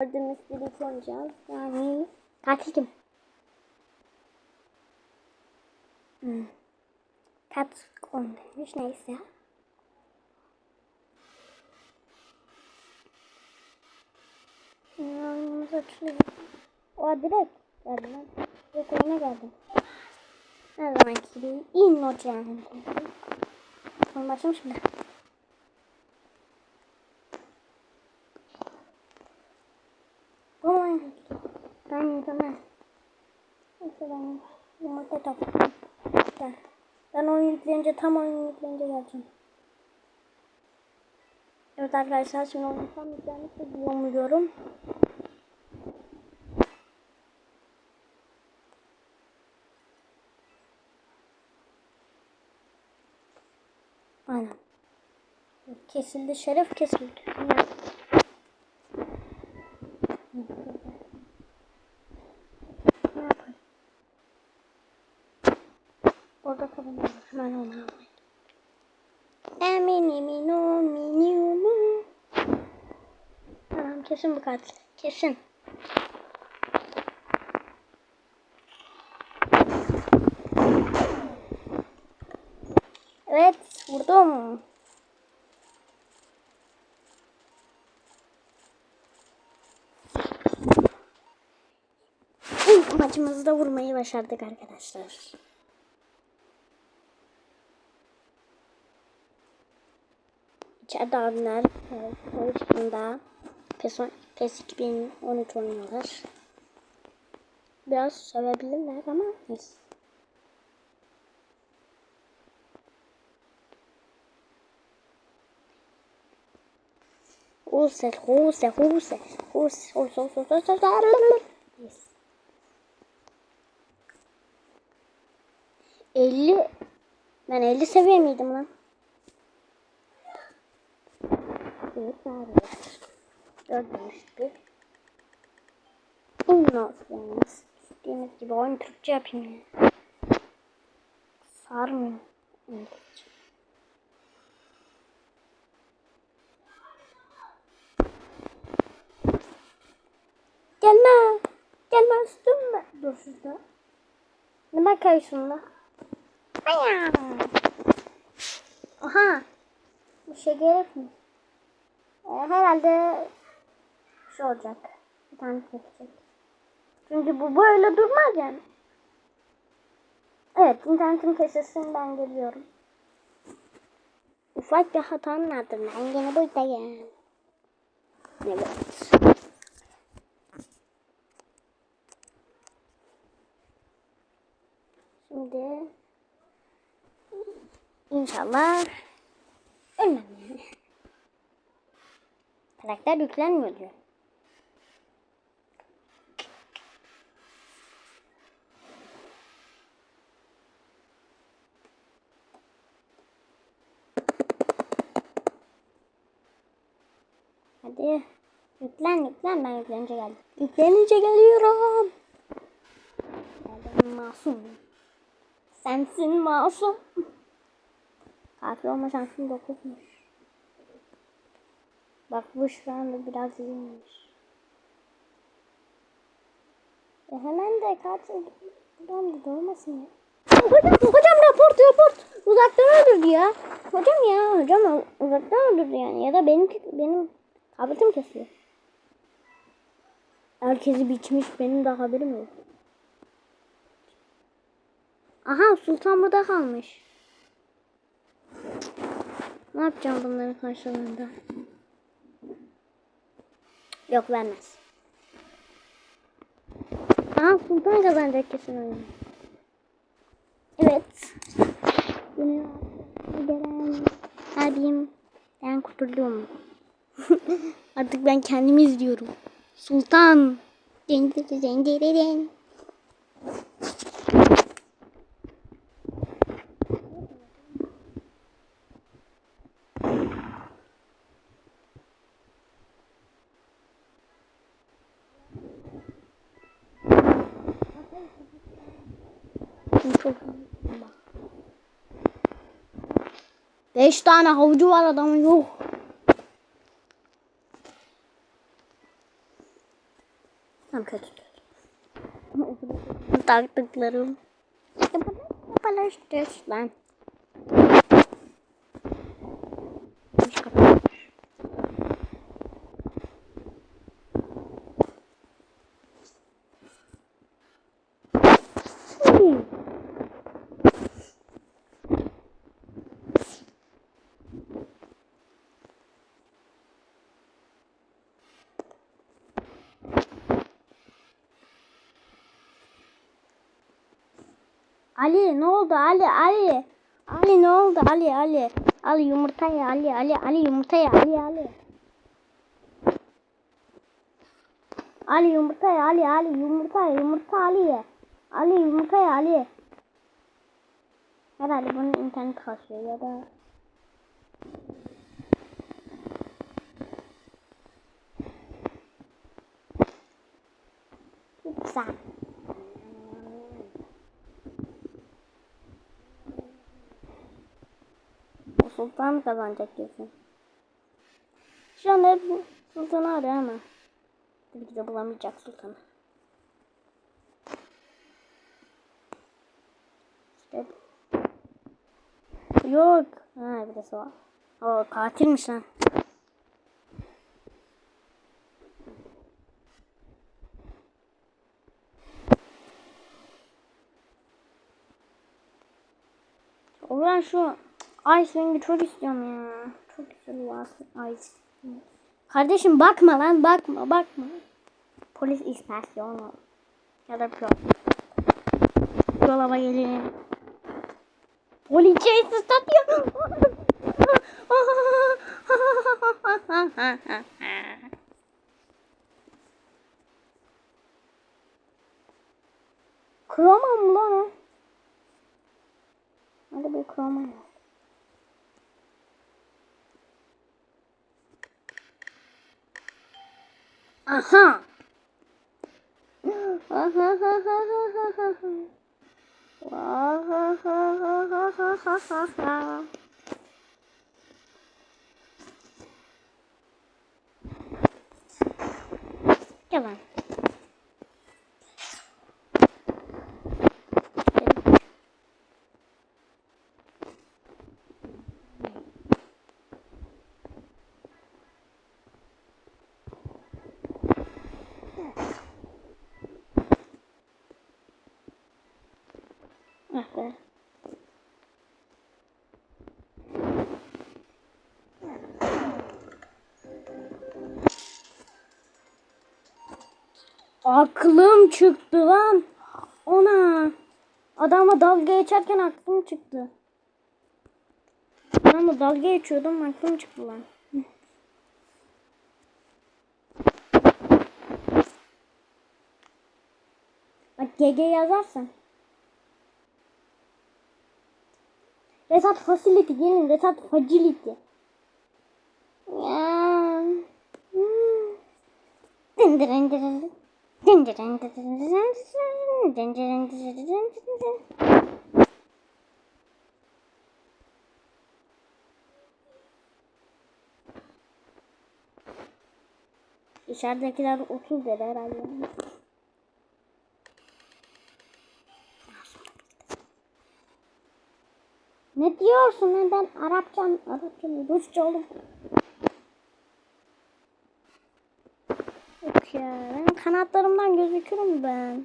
Gördüğüm istediğimiz oynayacağız. Yani tatilim. Hmm. Tat olmamış neyse. Hmm, İnanılmaz açılıyor. O direkt geldim. Yok oyuna geldim. Ne zaman ki? İn o cehennem. Onu başlamış mı? Tamam. Neyse ben yumurta toplayayım. Gel. Ben oyun yükleyince tam oyun yükleyince geleceğim. Evet arkadaşlar şimdi oyun tam yüklenmişse diye umuyorum. Aynen. Kesildi şeref kesildi. Ya. Ne yapayım? Orada kalın. Hemen onu almayın. Emini minu minu mu. Tamam kesin bu katil. Kesin. Evet vurdum. İlk maçımızda vurmayı başardık arkadaşlar. İçeride abiler Karışımda PES, PES 2013 oynuyorlar. Biraz sevebilirler ama neyse. Huse, huse, huse, huse, huse, huse, huse, huse, yes. 50 ben 50 seviye miydim lan? Evet, abi. Gördüğünüz gibi. Innosyans. İstediğiniz gibi oyun Türkçe yapayım ya. Sarmıyor. İngilizce. Gelme. Gelme üstüme. Dur şurada. Ne bakıyorsun da? Aya. Aha. Bir şey gerek mi? Ee, herhalde şu olacak. Bir tane kesecek. Çünkü bu böyle durmaz yani. Evet internetim kesilsin ben geliyorum. Ufak bir hatam vardır. Ben gene buradayım. Evet. Şimdi inşallah ölmem yani. Karakter yüklenmiyor diyor. Hadi. Yüklen yüklen ben yüklenince geldim. Yüklenince geliyorum. Ben masum. Sensin masum. Katil olma şansım dokuzmuş. Bak bu şu anda biraz iyiymiş. E hemen de katil buradan da doğmasın ya. Hocam, hocam raport raport. Uzaktan öldürdü ya. Hocam ya hocam uzaktan öldürdü yani. Ya da benim benim tabletim kesiyor. Herkesi biçmiş benim de haberim yok. Aha sultan burada kalmış. Ne yapacağım bunların karşılığında? Yok vermez. Aha sultan kazanacak kesin oyunu. Evet. Yine gelen abim ben kurtuldum. Artık ben kendimi izliyorum. Sultan. Den den den den den. Çok Beş tane havucu var adamın yok. kötü. Taktıklarım. Yapalım. Yapalım. Ben. Ali ne oldu? Ali Ali. Ali ne oldu? Ali Ali. Ali yumurta ya Ali Ali Ali yumurta ya Ali Ali. Ali yumurta ya Ali Ali yumurta ya yumurta Ali Ali yumurta ya Ali. Herhalde bunun internet kasıyor ya da Güzel. O sultan kazanacak kesin. Şu anda hep sultanı arıyor ama. Tabii ki de bulamayacak sultanı. İşte. Yok. Ha birisi var. O katilmiş lan. Ben şu Ice çok istiyorum ya. Çok güzel o Ice. Kardeşim bakma lan bakma bakma. Polis istasyonu. Ya da pro. Dolaba gelin. Polis. Kroma mı lan? Hadi bir 啊哈啊哈哈哈哈哈哈哈哈哈哈哈哈哈哈干嘛 Ah. Aklım çıktı lan. Ona. Adamla dalga geçerken aklım çıktı. Adamla dalga geçiyordum aklım çıktı lan. Bak GG yazarsan. Resat facility gelin resat facility. Ya. Hmm. Ne diyorsun lan ben Arapçam, Arapçam, Rusça oğlum. Yok ya, ben kanatlarımdan gözükürüm ben.